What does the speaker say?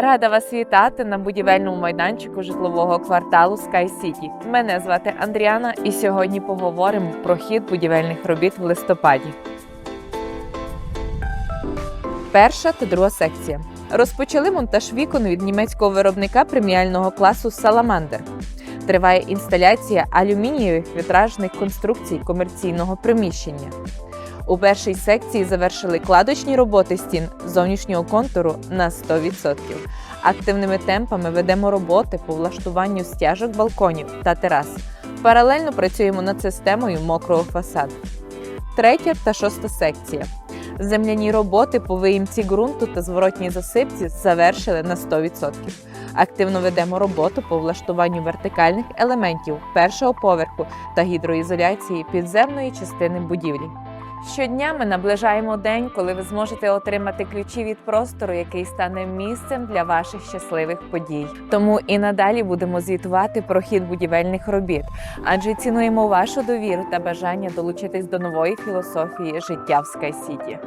Рада вас вітати на будівельному майданчику житлового кварталу Sky City. Мене звати Андріана, і сьогодні поговоримо про хід будівельних робіт в листопаді. Перша та друга секція. Розпочали монтаж вікон від німецького виробника преміального класу Salamander. Триває інсталяція алюмінієвих вітражних конструкцій комерційного приміщення. У першій секції завершили кладочні роботи стін зовнішнього контуру на 100%. Активними темпами ведемо роботи по влаштуванню стяжок балконів та терас. Паралельно працюємо над системою мокрого фасаду. Третя та шоста секція. Земляні роботи по виїмці ґрунту та зворотній засипці завершили на 100%. Активно ведемо роботу по влаштуванню вертикальних елементів першого поверху та гідроізоляції підземної частини будівлі. Щодня ми наближаємо день, коли ви зможете отримати ключі від простору, який стане місцем для ваших щасливих подій. Тому і надалі будемо звітувати про хід будівельних робіт, адже цінуємо вашу довіру та бажання долучитись до нової філософії життя в Скайсіті.